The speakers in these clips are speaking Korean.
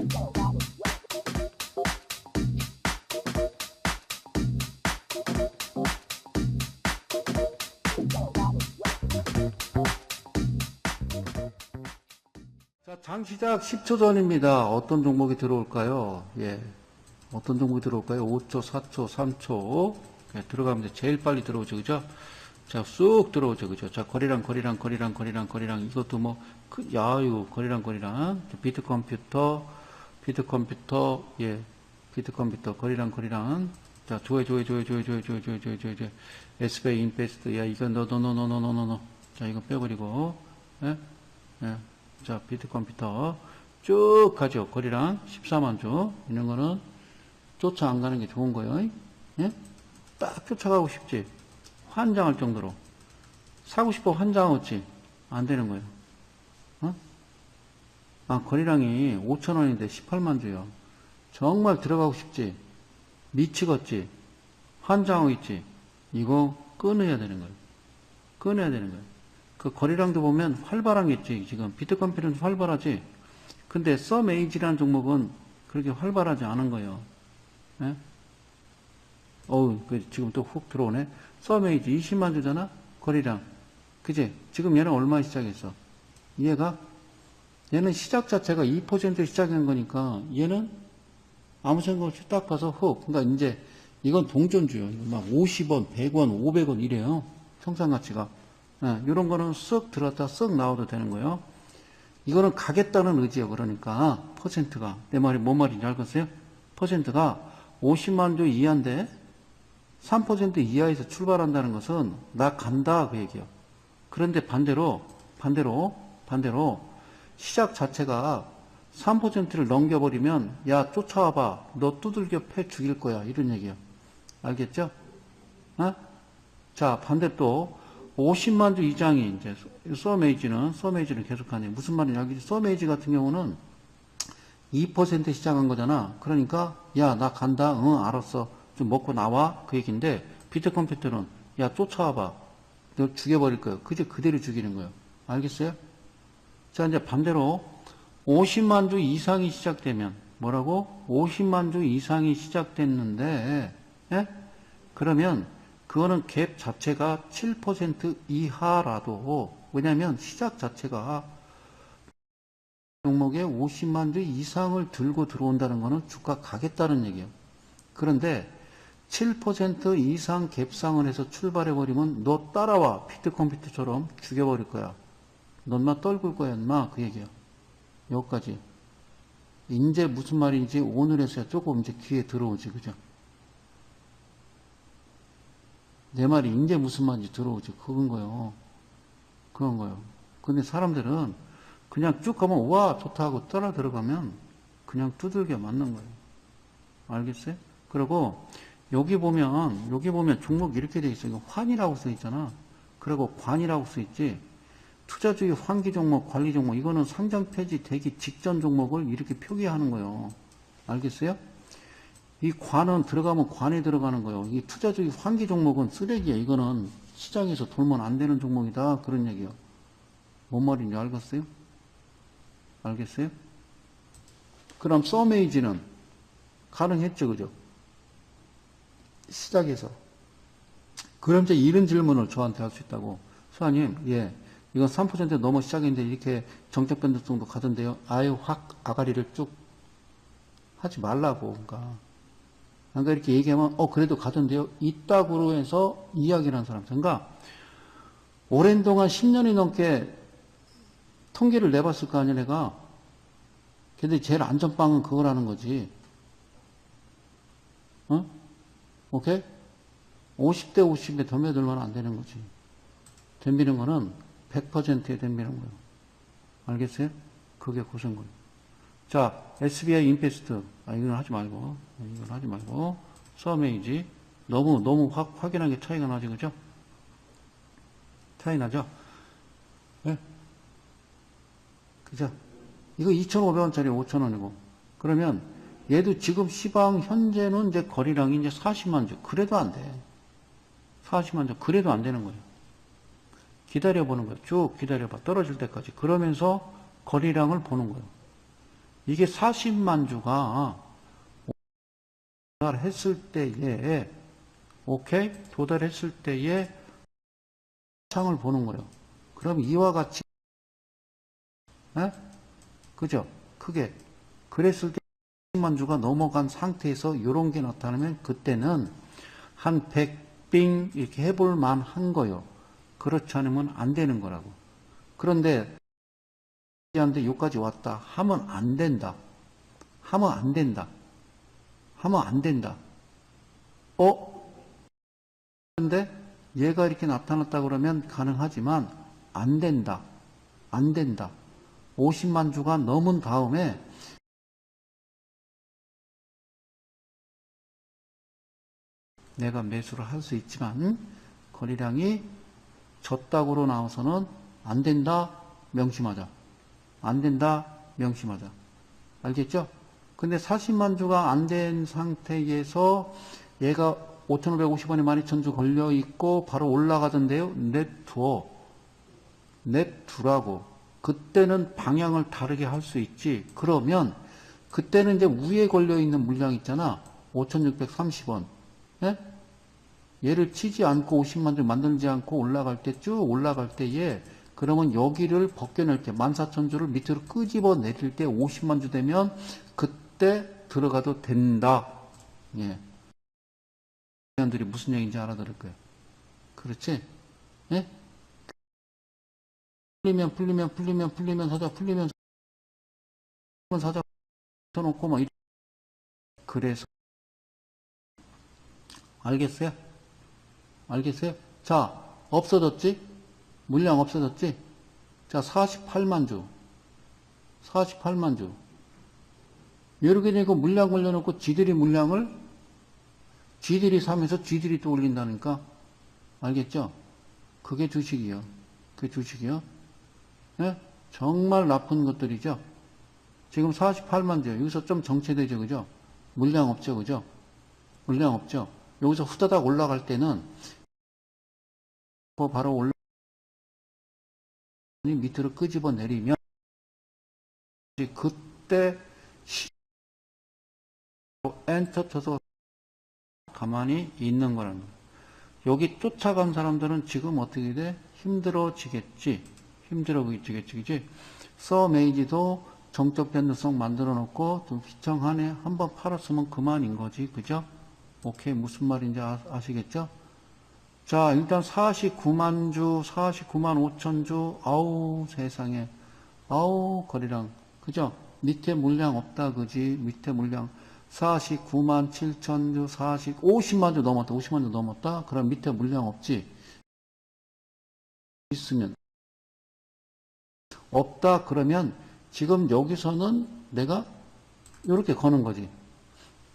자, 장 시작 10초 전입니다. 어떤 종목이 들어올까요? 예. 어떤 종목이 들어올까요? 5초, 4초, 3초. 예, 들어가면 이제 제일 빨리 들어오죠. 그죠? 자, 쑥 들어오죠. 그죠? 자, 거리랑, 거리랑, 거리랑, 거리랑, 거리랑. 이것도 뭐, 그, 야, 이거 거리랑, 거리랑. 자, 비트 컴퓨터, 비트 컴퓨터, 예. 비트 컴퓨터, 거리랑, 거리랑. 자, 조회, 조회, 조회, 조회, 조회, 조회, 조회, 조회, 조회, 조회. SBI 인베스트. 야, 이거 너, 너, 너, 너, 너, 너, 너, 너. 자, 이거 빼버리고. 예? 예. 자, 비트 컴퓨터 쭉 가죠. 거리랑 14만 주. 이런 거는 쫓아 안 가는 게 좋은 거예요. 예? 딱 쫓아가고 싶지. 환장할 정도로. 사고 싶어 환장하겠지. 안 되는 거예요. 어? 아, 거리랑이 5천원인데 18만 주요. 정말 들어가고 싶지. 미치겠지. 환장하고 있지. 이거 끊어야 되는 거예요. 끊어야 되는 거예요. 그 거리랑도 보면 활발하겠지. 지금 비트컴퓨터는 활발하지. 근데 썸에이지라는 종목은 그렇게 활발하지 않은 거예요. 예? 어우, 그 지금 또 훅 들어오네. 썸에이지 20만 주잖아? 거리랑. 그지? 지금 얘는 얼마 시작했어? 얘가? 얘는 시작 자체가 2% 시작한 거니까 얘는 아무 생각 없이 딱 봐서 훅. 그러니까 이제 이건 동전주요. 막 50원, 100원, 500원 이래요. 청산 가치가. 예, 이런 거는 쓱 들었다 쓱 나와도 되는 거예요. 이거는 가겠다는 의지예요. 그러니까 퍼센트가 내 말이 뭔 말인지 알겠어요? 퍼센트가 50만 주 이하인데 3% 이하에서 출발한다는 것은 나 간다 그 얘기예요. 그런데 반대로 반대로 반대로 시작 자체가 3%를 넘겨버리면 야 쫓아와봐 너 두들겨 패 죽일 거야 이런 얘기예요. 알겠죠? 어? 자 반대 또 50만 주 이상이 이제 서메이지는 서메이지는 계속하네. 무슨 말이냐? 여기 서메이지 같은 경우는 2% 시작한 거잖아. 그러니까 야 나 간다. 응 알았어. 좀 먹고 나와 그 얘기인데 비트 컴퓨터는 야 쫓아와봐. 너 죽여버릴 거야. 그저 그대로 죽이는 거예요. 알겠어요? 자 이제 반대로 50만 주 이상이 시작되면 뭐라고? 50만 주 이상이 시작됐는데 예? 그러면 그거는 갭 자체가 7% 이하라도 왜냐하면 시작 자체가 종목에 50만 주 이상을 들고 들어온다는 것은 주가 가겠다는 얘기예요. 그런데 7% 이상 갭상을 해서 출발해 버리면 너 따라와 피트 컴퓨터처럼 죽여버릴 거야. 넌마 떨굴 거야, 인마 그 얘기야. 여기까지. 이제 무슨 말인지 오늘에서야 조금 이제 귀에 들어오지, 그죠? 내 말이 이제 무슨 말인지 들어오지. 그건 거요. 그런 거요. 근데 사람들은 그냥 쭉 가면 와 좋다 하고 따라 들어가면 그냥 두들겨 맞는 거예요. 알겠어요? 그리고 여기 보면 여기 보면 종목 이렇게 돼 있어요. 환이라고 써 있잖아. 그리고 관이라고 써 있지. 투자주의 환기 종목, 관리 종목 이거는 상장 폐지 되기 직전 종목을 이렇게 표기하는 거예요. 알겠어요? 이 관은 들어가면 관에 들어가는 거예요. 이 투자주의 환기 종목은 쓰레기야. 이거는 시장에서 돌면 안 되는 종목이다. 그런 얘기요. 뭔 말인지 알겠어요? 알겠어요? 그럼 서메이지는 가능했죠. 그죠? 시작에서. 그럼 이제 이런 질문을 저한테 할 수 있다고. 수아님, 예. 이건 3% 넘어 시작인데 이렇게 정책 변동성도 가던데요. 아유, 확 아가리를 쭉 하지 말라고. 그러니까. 그러니까 이렇게 얘기하면 어 그래도 가던데요. 이따구로 해서 이야기를 하는 사람. 그러니까 오랜 동안 10년이 넘게 통계를 내봤을 거 아니야 내가. 근데 제일 안전빵은 그거라는 거지. 어? 오케이? 50대 50에 덤벼들면 안 되는 거지. 덤비는 거는 100%에 덤비는 거예요. 알겠어요? 그게 고생 거예요. 자, SBI 인페스트. 아, 이건 하지 말고. 이건 하지 말고. 서메이지. 너무, 너무 확, 확연하게 차이가 나지, 그죠? 차이 나죠? 예? 그죠? 이거 2,500원짜리 5,000원이고. 그러면 얘도 지금 시방 현재는 이제 거리량이 이제 40만 주. 그래도 안 돼. 40만 주. 그래도 안 되는 거예요. 기다려보는 거예요. 쭉 기다려봐. 떨어질 때까지. 그러면서 거리량을 보는 거예요. 이게 40만 주가 도달했을 때에 오케이 도달했을 때에 창을 보는 거예요. 그럼 이와 같이 에? 그죠? 크게 그랬을 때 10만 주가 넘어간 상태에서 이런 게 나타나면 그때는 한 100빙 이렇게 해볼 만한 거요. 그렇지 않으면 안 되는 거라고. 그런데 한테 여기까지 왔다 하면 안 된다. 하면 안 된다. 하면 안 된다. 어? 근데 얘가 이렇게 나타났다 그러면 가능하지만 안 된다. 안 된다. 50만 주가 넘은 다음에 내가 매수를 할 수 있지만 거래량이 졌다고로 나와서는 안 된다 명심하자. 안 된다 명심하자. 알겠죠? 근데 40만 주가 안 된 상태에서 얘가 5,550원에 12,000주 걸려 있고 바로 올라가던데요. 냅두어. 냅두라고. 그때는 방향을 다르게 할 수 있지. 그러면 그때는 이제 위에 걸려 있는 물량 있잖아. 5,630원. 예? 얘를 치지 않고 50만 주 만들지 않고 올라갈 때 쭉 올라갈 때에 그러면 여기를 벗겨낼 때 14,000주를 밑으로 끄집어 내릴 때 50만 주 되면 그때 들어가도 된다. 예. 들이 무슨 얘기인지 알아들을 거예요. 그렇지? 예? 풀리면 풀리면 풀리면 풀리면 사자 풀리면 사자 쳐놓고 뭐 이래. 그래서 알겠어요? 알겠어요? 자 없어졌지? 물량 없어졌지? 자 48만 주 48만 주 이렇게 되니까 물량 걸려놓고 지들이 물량을 지들이 사면서 지들이 또 올린다니까 알겠죠? 그게 주식이요. 그게 주식이요. 예? 정말 나쁜 것들이죠. 지금 48만 주 여기서 좀 정체되죠, 그죠? 물량 없죠, 그죠? 물량 없죠. 여기서 후다닥 올라갈 때는 뭐 바로 올라 밑으로 끄집어 내리면 그때 엔터 쳐서 가만히 있는 거라는 거예요. 여기 쫓아간 사람들은 지금 어떻게 돼? 힘들어지겠지. 힘들어지겠지. 그지? 서메이지도 정적 변동성 만들어 놓고 좀 휘청하네. 한번 팔았으면 그만인 거지. 그죠? 오케이. 무슨 말인지 아, 아시겠죠? 자, 일단 49만 주, 49만 5천 주, 아우, 세상에. 아우, 거리랑. 그죠? 밑에 물량 없다, 그지? 밑에 물량. 49만 7천 주, 40, 50만 주 넘었다, 50만 주 넘었다? 그럼 밑에 물량 없지? 있으면. 없다, 그러면 지금 여기서는 내가 이렇게 거는 거지.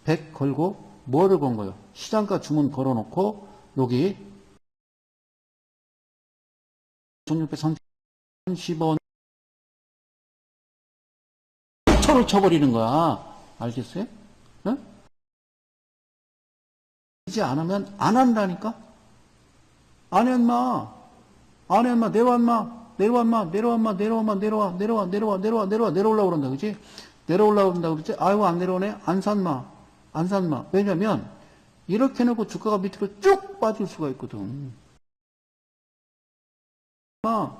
100 걸고, 뭐를 건 거예요? 시장가 주문 걸어놓고, 여기 1630원 초를 쳐버리는 거야. 알겠어요? 응? 이지 않으면 안 한다니까? 안 해, 인마. 안 해, 인마. 내려와, 인마. 내려와, 인마. 내려와, 인마. 내려와, 인마. 내려와, 내려와, 내려와, 내려와, 내려와, 내려오려고 그런다. 그지? 내려오려고 그런다. 그랬지? 아이고, 안 내려오네? 안 산마. 안 산마. 왜냐면, 이렇게 해놓고 주가가 밑으로 쭉 빠질 수가 있거든. 마.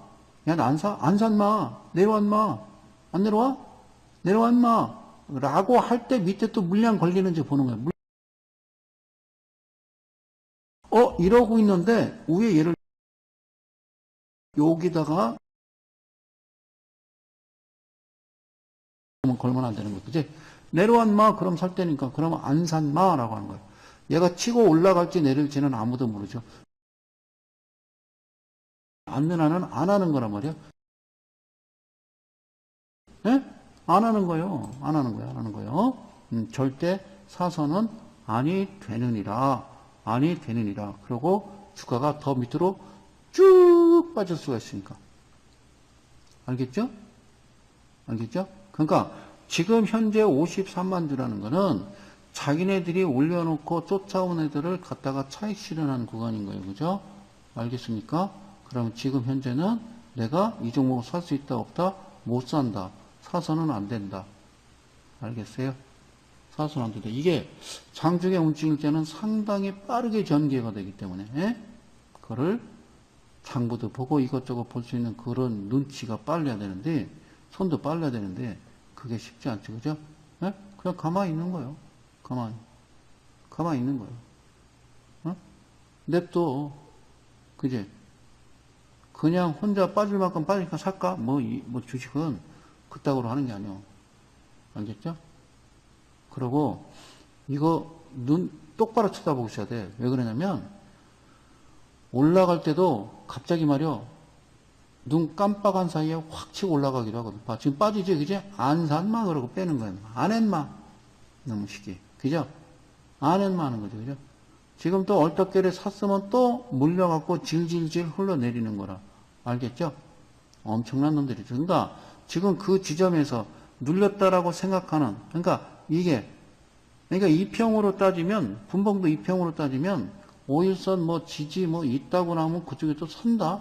야, 나안 사? 안 산 마. 내려와, 인마. 안 내려와? 내려와, 인마. 라고 할 때 밑에 또 물량 걸리는지 보는 거예요. 어, 이러고 있는데, 위에 얘를, 여기다가, 걸면 안 되는 거지. 그지? 내려왔 마, 그럼 살 때니까. 그러면 안 산 마, 라고 하는 거예요. 얘가 치고 올라갈지 내릴지는 아무도 모르죠. 안면하는 안 하는 거란 말이야. 예? 안 하는 거예요. 안 하는 거야. 안 하는 거예요. 음, 절대 사서는 아니 되느니라. 아니 되느니라. 그리고 주가가 더 밑으로 쭉 빠질 수가 있으니까. 알겠죠? 알겠죠? 그러니까 지금 현재 53만 주라는 거는 자기네들이 올려놓고 쫓아온 애들을 갖다가 차익 실현하는 구간인 거예요. 그죠? 알겠습니까? 그럼 지금 현재는 내가 이 종목을 살 수 있다 없다? 못 산다. 사서는 안 된다. 알겠어요? 사선 안 된다. 이게 장중에 움직일 때는 상당히 빠르게 전개가 되기 때문에 예? 그거를 장부도 보고 이것저것 볼 수 있는 그런 눈치가 빨라야 되는데 손도 빨라야 되는데 그게 쉽지 않죠. 그죠? 예? 그냥 가만히 있는 거예요. 가만히. 가만히 있는 거예요. 어? 냅둬. 그지? 그냥 혼자 빠질 만큼 빠지니까 살까? 뭐, 이, 뭐 주식은 그따구로 하는 게 아니야. 알겠죠? 그러고 이거 눈 똑바로 쳐다보셔야 돼. 왜 그러냐면 올라갈 때도 갑자기 말이야. 눈 깜빡한 사이에 확 치고 올라가기도 하거든. 봐. 지금 빠지지, 그지? 안 산마 그러고 빼는 거야. 안엔마. 너무 쉽게. 그죠? 안엔마 하는 거죠. 그죠? 지금 또 얼떨결에 샀으면 또 물려갖고 질질질 흘러내리는 거라. 알겠죠? 엄청난 놈들이죠. 그러니까 지금 그 지점에서 눌렸다라고 생각하는, 그러니까 이게, 그러니까 이평으로 따지면, 분봉도 이평으로 따지면, 오일선 뭐 지지 뭐 있다고 나오면 그쪽에 또 산다?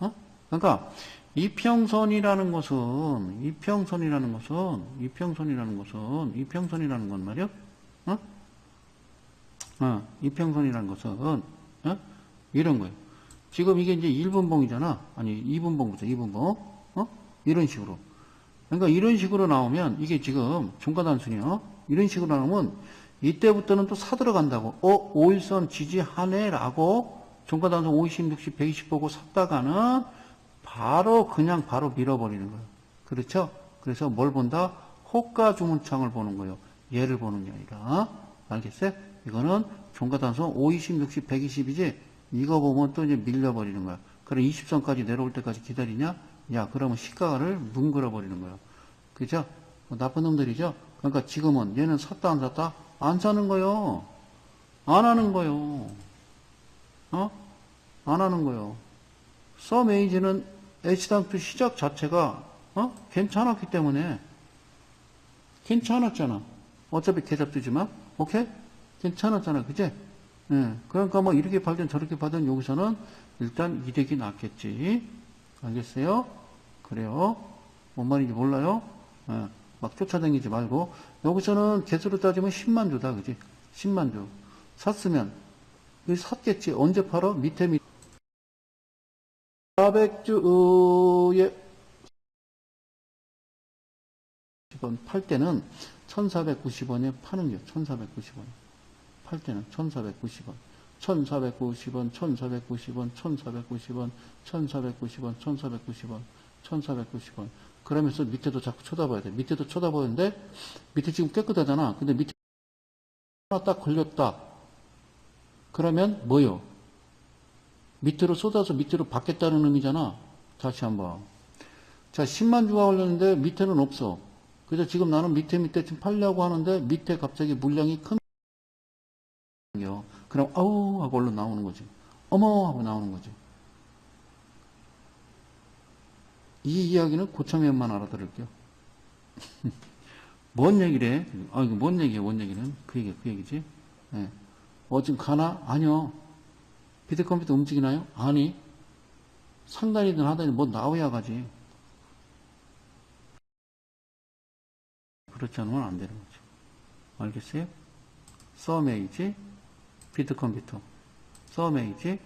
어? 그러니까 이평선이라는 것은, 이평선이라는 것은, 이평선이라는 것은, 이평선이라는 건 말이야? 어? 어, 이평선이라는 것은, 어? 이런 거예요. 지금 이게 이제 1분봉이잖아. 아니, 2분봉부터 2분봉. 어? 이런 식으로. 그러니까 이런 식으로 나오면, 이게 지금 중과단순이요. 이런 식으로 나오면, 이때부터는 또 사들어간다고. 어, 5일선 지지하네라고, 중과단순 50, 60, 120 보고 샀다가는, 바로 그냥 바로 밀어버리는 거예요. 그렇죠? 그래서 뭘 본다? 호가 주문창을 보는 거예요. 얘를 보는 게 아니라. 알겠어요? 이거는 종가단선 5, 20, 60, 120이지 이거 보면 또 이제 밀려버리는 거야. 그럼 20선까지 내려올 때까지 기다리냐? 야, 그러면 시가를 뭉그러 버리는 거야. 그죠? 뭐 나쁜 놈들이죠? 그러니까 지금은 얘는 샀다 안 샀다? 안 사는 거요. 안 하는 거요. 어? 안 하는 거요. 썸에이지는 H당투 시작 자체가 어? 괜찮았기 때문에 괜찮았잖아. 어차피 뜨지만 오케이? 괜찮았잖아. 그지? 예. 그러니까 뭐 이렇게 팔든 저렇게 팔든 여기서는 일단 이득이 낫겠지. 알겠어요? 그래요. 뭔 말인지 몰라요? 예. 막 쫓아다니지 말고 여기서는 개수로 따지면 10만 주다. 그지? 10만 주. 샀으면 여기 샀겠지. 언제 팔아? 밑에 밑 400주에 10원 팔 때는 1490원에 파는 게 1490원. 팔 때는 1490원. 1490원, 1490원, 1490원, 1490원, 1490원, 1490원. 그러면서 밑에도 자꾸 쳐다봐야 돼. 밑에도 쳐다보는데 밑에 지금 깨끗하잖아. 근데 밑에 하나 딱 걸렸다. 그러면 뭐요? 밑으로 쏟아서 밑으로 받겠다는 의미잖아. 다시 한번. 자, 10만 주가 올렸는데 밑에는 없어. 그래서 지금 나는 밑에 밑에 지금 팔려고 하는데 밑에 갑자기 물량이 큰 요. 그럼 아우 하고 얼른 나오는 거지. 어머 하고 나오는 거지. 이 이야기는 고참위원만 알아들을게요. 뭔 얘기를 해? 아, 이거 뭔 얘기야, 뭔 얘기는? 그 얘기, 그 얘기지? 예. 어, 지금 가나? 아니요. 비트 컴퓨터 움직이나요? 아니. 상단이든 하단이든 뭐 나와야 가지. 그렇지 않으면 안 되는 거죠. 알겠어요? 썸에이지, 비트컴퓨터. 썸에이지,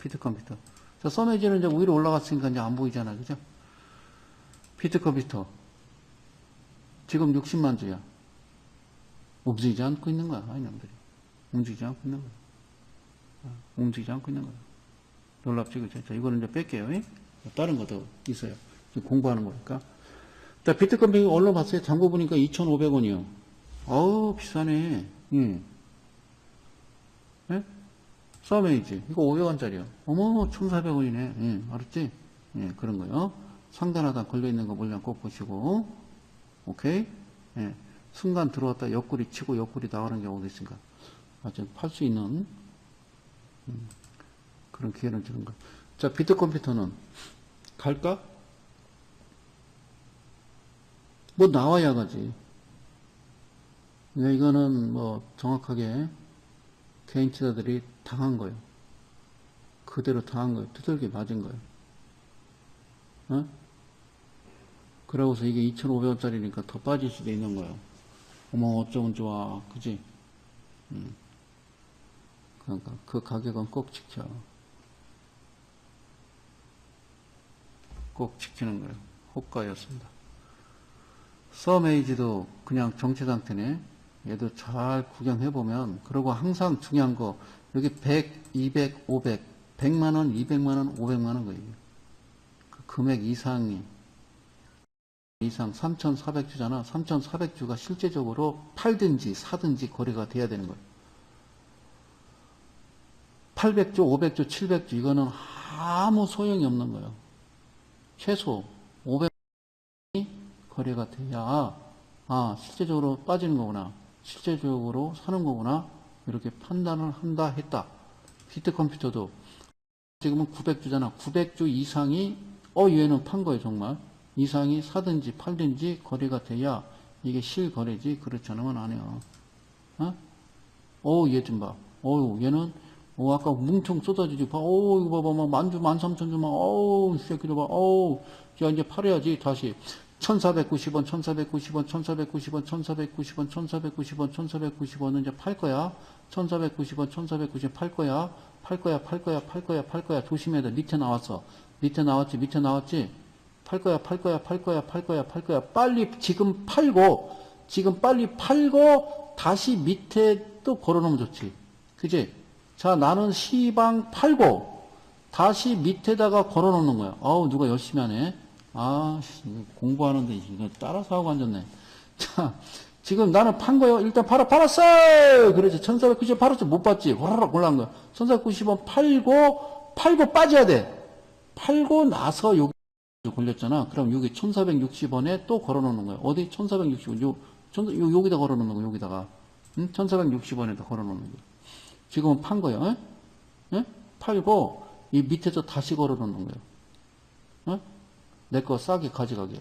비트컴퓨터. 자, 썸에이지는 이제 위로 올라갔으니까 이제 안 보이잖아. 그죠? 비트컴퓨터. 지금 60만 주야. 움직이지 않고 있는 거야, 이놈들이. 움직이지 않고 있는 거야. 어, 움직이지 않고 있는 거야. 놀랍지, 그죠? 자, 이거는 이제 뺄게요. 잉? 다른 것도 있어요. 공부하는 거니까. 자, 비트컴퓨터 얼른 봤어요? 장고 보니까 2,500원이요. 어우, 비싸네. 예. 예? 서메이지. 이거 500원짜리요. 어머, 1,400원이네. 예, 알았지? 예, 그런 거요. 상단하단 걸려있는 거 물량 꼭 보시고. 오케이? 예. 순간 들어왔다 옆구리 치고 옆구리 나가는 경우도 있으니까. 아주 팔수 있는, 음, 그런 기회를 주는 거. 자, 비트 컴퓨터는 갈까? 뭐 나와야 가지. 그러니까 이거는 뭐 정확하게 개인 투자들이 당한 거예요. 그대로 당한 거예요. 두들겨 맞은 거예요. 어? 그러고서 이게 2,500원짜리니까 더 빠질 수도 있는 거예요. 어머, 어쩌면 좋아. 그지? 음. 그러니까 그 가격은 꼭 지켜. 꼭 지키는 거예요. 호가였습니다. 서메이지도 그냥 정체 상태네. 얘도 잘 구경해보면, 그리고 항상 중요한 거, 여기 100, 200, 500, 100만원, 200만원, 500만원 거예요. 그 금액 이상이, 이상 3,400주잖아. 3,400주가 실제적으로 팔든지 사든지 거래가 돼야 되는 거예요. 800주, 500주, 700주, 이거는 아무 소용이 없는 거예요. 최소 500이 거래가 돼야, 아, 실제적으로 빠지는 거구나. 실제적으로 사는 거구나. 이렇게 판단을 한다 했다. 히트 컴퓨터도 지금은 900주잖아. 900주 이상이, 어, 얘는 판 거예요, 정말. 이상이 사든지 팔든지 거래가 돼야 이게 실거래지. 그렇지 않으면 안 해요. 어? 어, 얘 좀 봐. 어우, 얘는, 어, 아까 뭉청 쏟아지지. 봐. 어우, 이거 봐봐. 막 만주, 만삼천 주만. 어우, 이 새끼들 봐. 어우, 야, 이제 팔아야지. 다시. 1490원, 1490원, 1490원, 1490원, 1490원, 1490원은 이제 팔 거야. 1490원, 1490원 팔 거야. 팔 거야, 팔 거야, 팔 거야, 팔 거야. 조심해야 돼. 밑에 나왔어. 밑에 나왔지, 밑에 나왔지. 팔 거야, 팔 거야, 팔 거야, 팔 거야, 팔 거야. 빨리 지금 팔고, 지금 빨리 팔고, 다시 밑에 또 걸어놓으면 좋지. 그지? 자, 나는 시방 팔고, 다시 밑에다가 걸어놓는 거야. 아우, 누가 열심히 하네. 아, 공부하는데, 이거 따라서 하고 앉았네. 자, 지금 나는 판 거요. 일단 팔아, 팔았어! 그렇지. 1490원 팔았지. 못 봤지. 호라락 올라간 거야. 1490원 팔고, 팔고 빠져야 돼. 팔고 나서 여기 걸렸잖아. 그럼 여기 1460원에 또 걸어 놓는 거야. 어디? 1460원. 요, 천- 요, 여기다 걸어 놓는 거야. 여기다가. 응? 1460원에다 걸어 놓는 거야. 지금은 판 거야. 응? 응? 팔고, 이 밑에서 다시 걸어 놓는 거야. 응? 내거 싸게 가져가게.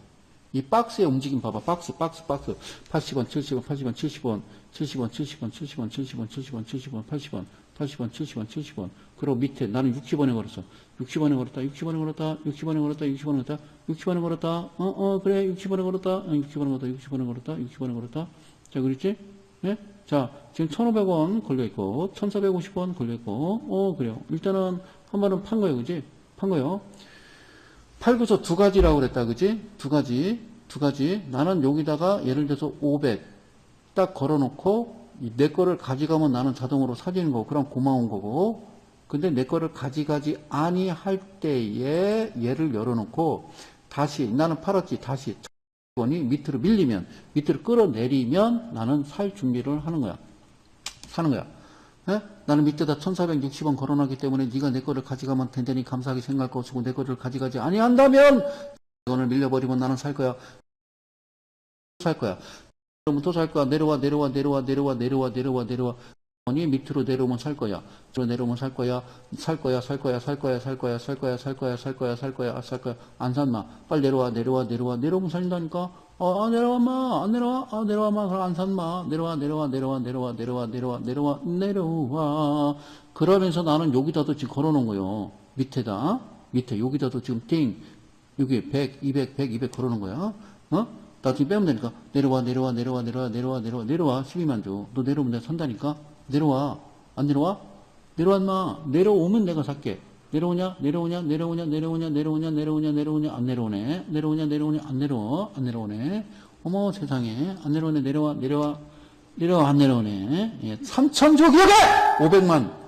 이 박스의 움직임 봐봐. 박스, 박스, 박스. 80원, 70원, 80원, 70원, 70원, 70원, 70원, 70원, 70원, 70원, 80원, 80원, 70원, 70원. 그리고 밑에 나는 60원에 걸었어. 60원에 걸었다, 60원에 걸었다, 60원에 걸었다, 60원에 걸었다, 60원에 걸었다. 어, 어, 그래, 60원에 걸었다, 어, 60원에 걸었다, 60원에 걸었다, 60원에 걸었다. 자, 그랬지? 예? 자, 지금 1,500원 걸려있고, 1,450원 걸려있고, 어, 그래요. 일단은 한 번은 판 거예요, 그지? 판 거예요. 팔고서 두 가지라고 그랬다, 그지? 두 가지, 두 가지. 나는 여기다가 예를 들어서 500 딱 걸어놓고 이내 거를 가져가면 나는 자동으로 사지는 거고, 그럼 고마운 거고. 근데 내 거를 가져가지 아니할 때에 얘를 열어놓고 다시 나는 팔았지, 다시 원이 밑으로 밀리면 밑으로 끌어내리면 나는 살 준비를 하는 거야. 사는 거야. 예? 나는 밑에다 1460원 걸어놨기 때문에 네가 내 거를 가져가면 된다니 감사하게 생각할 것이고 내 거를 가져가지 아니한다면 이건을 밀려버리면 나는 살 거야. 살 거야. 그러면 또 살 거야. 내려와 내려와 내려와 내려와 내려와 내려와 내려와 원이 밑으로 내려오면 살 거야. 밑으로 내려오면 살 거야. 살 거야. 살 거야. 살 거야. 살 거야. 살 거야. 살 거야. 살 거야. 살 거야. 살 거야. 안 산마. 빨리 내려와. 내려와. 내려와. 내려오면 살린다니까. 어, 아, 내려와 마. 안 내려와. 아, 내려와 마. 그럼 안 산마. 내려와. 내려와. 내려와. 내려와. 내려와. 내려와. 내려와. 내려와. 그러면서 나는 여기다도 지금 걸어 놓은 거요. 밑에다. 밑에 여기다도 지금 띵. 여기 100, 200, 100, 200 걸어 놓은 거야. 어? 나 지금 빼면 되니까 내려와 내려와 내려와 내려와 내려와 내려와 내려와 12만 줘. 너 내려오면 내가 산다니까. 내려와. 안 내려와? 내려와 인마. 내려오면 내가 살게. 내려오냐? 내려오냐? 내려오냐? 내려오냐? 내려오냐? 내려오냐? 내려오냐? 안 내려오네. 내려오냐? 내려오냐? 안 내려와. 안 내려오네. 어머 세상에. 안 내려오네. 내려와. 내려와. 내려와. 안 내려오네. 예. 3천조 기억해! 500만.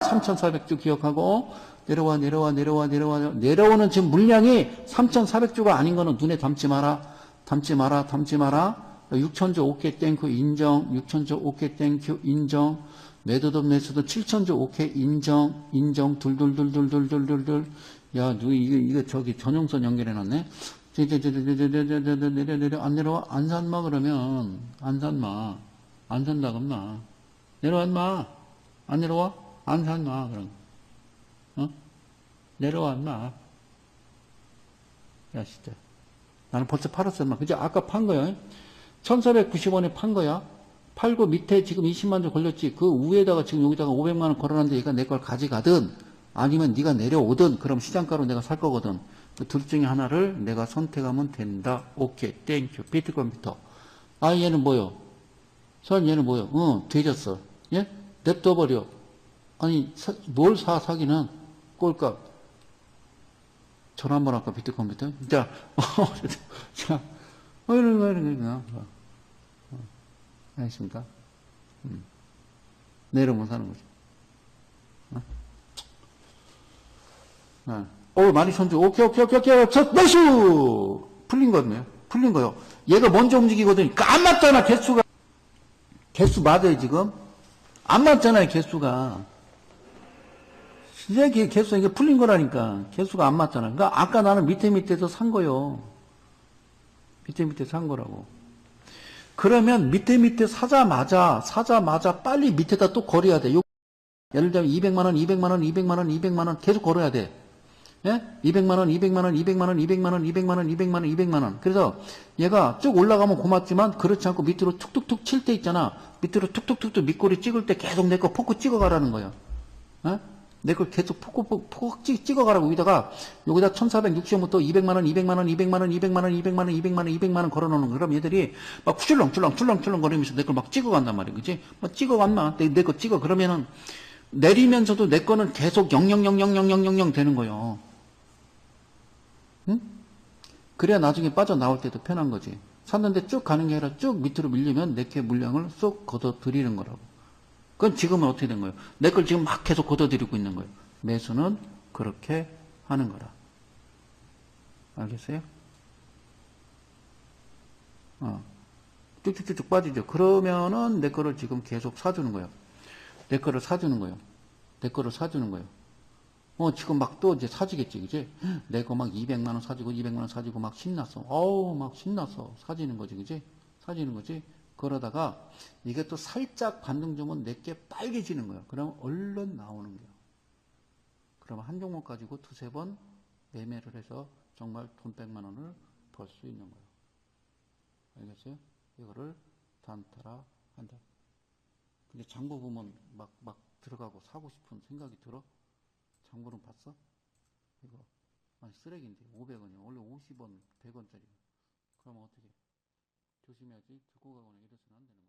3,400주 기억하고 내려와 내려와 내려와 내려와 내려오는 지금 물량이 3,400주가 아닌 거는 눈에 담지 마라 담지 마라 담지 마라 6천조 오케이 땡큐 인정 6천조 오케이 땡큐 인정 매도도 매수도 7천조 오케이 인정 인정 둘둘둘둘둘둘둘둘 야 누 이거 이거 저기 전용선 연결해 놨네 내려 내려 안 내려와 안 산마 그러면 안 산마 안 산다 그러나 내려와 인마 안 내려와 안 산마 그럼 어 내려와 인마 야 진짜 나는 벌써 팔았어 인마 그죠 아까 판 거야 1490원에 판 거야 팔고 밑에 지금 20만 원 걸렸지 그 위에다가 지금 여기다가 500만 원 걸어놨는데 얘가 내 걸 가져가든 아니면 네가 내려오든 그럼 시장가로 내가 살 거거든 그 둘 중에 하나를 내가 선택하면 된다. 오케이, 땡큐. 비트 컴퓨터. 아, 얘는 뭐요? 선 얘는 뭐요? 어, 돼졌어. 예? 냅둬버려. 아니, 사- 뭘 사, 사기는? 꼴값. 전화 한번 할까, 비트 컴퓨터? 자, 어, 자, 어, 이런 거, 이런 거, 이런 거. 어, 어. 알겠습니까? 음. 내일은 사는 거죠. 어. 어, 많이 손주. 오케이, 오케이, 오케이, 오케이. 저, 매수! 풀린 거네요. 풀린 거요. 얘가 먼저 움직이거든. 그안 맞잖아, 개수가. 개수 맞아요, 지금? 안 맞잖아요, 개수가. 이게 개수, 이게 풀린 거라니까. 개수가 안 맞잖아. 그러니까 아까 나는 밑에 밑에서 산 거요. 밑에 밑에 산 거라고. 그러면 밑에 밑에 사자마자, 사자마자 빨리 밑에다 또 걸어야 돼. 요 예를 들면 200만 원, 200만 원, 200만 원, 200만 원 계속 걸어야 돼. 예? 200만 원, 200만 원, 200만 원, 200만 원, 200만 원, 200만 원, 200만 원. 그래서 얘가 쭉 올라가면 고맙지만 그렇지 않고 밑으로 툭툭툭 칠 때 있잖아. 밑으로 툭툭툭툭 밑꼬리 찍을 때 계속 내 거 포크 찍어 가라는 거야. 예? 내걸 계속 포크 찍, 찍어가라고 여기다가 여기다 1460원부터 200만원, 200만원, 200만원, 200만원, 200만원, 200만원, 200만원 걸어놓는 거. 그럼 얘들이 막 출렁출렁, 출렁출렁 거리면서 내 걸 막 찍어간단 말이야. 그지? 막 찍어간마. 내, 내거 찍어. 그러면은 내리면서도 내 거는 계속 000000000 되는 거요. 응? 그래야 나중에 빠져나올 때도 편한 거지. 샀는데 쭉 가는 게 아니라 쭉 밑으로 밀리면 내게 물량을 쏙 걷어들이는 거라고. 그건 지금은 어떻게 된 거예요? 내 걸 지금 막 계속 걷어들이고 있는 거예요. 매수는 그렇게 하는 거라. 알겠어요? 어. 쭉쭉쭉쭉 빠지죠. 그러면은 내 거를 지금 계속 사주는 거예요. 내 거를 사주는 거예요. 내 거를 사주는 거예요. 어, 지금 막 또 이제 사지겠지, 그지? 내 거 막 200만원 사주고 200만원 사주고 막 신났어. 어우, 막 신났어. 사지는 거지, 그지? 사지는 거지? 그러다가 이게 또 살짝 반등 주면 내게 빨개지는 거야. 그러면 얼른 나오는 거야. 그러면 한 종목 가지고 두세 번 매매를 해서 정말 돈 100만 원을 벌 수 있는 거예요. 알겠어요? 이거를 단타라 한다. 근데 장부 보면 막, 막 들어가고 사고 싶은 생각이 들어? 장부는 봤어? 이거. 아니, 쓰레기인데. 500원이야. 원래 50원, 100원짜리. 그러면 어떻게? 조심해야지. 듣고 가거나 이래서는 안 되는.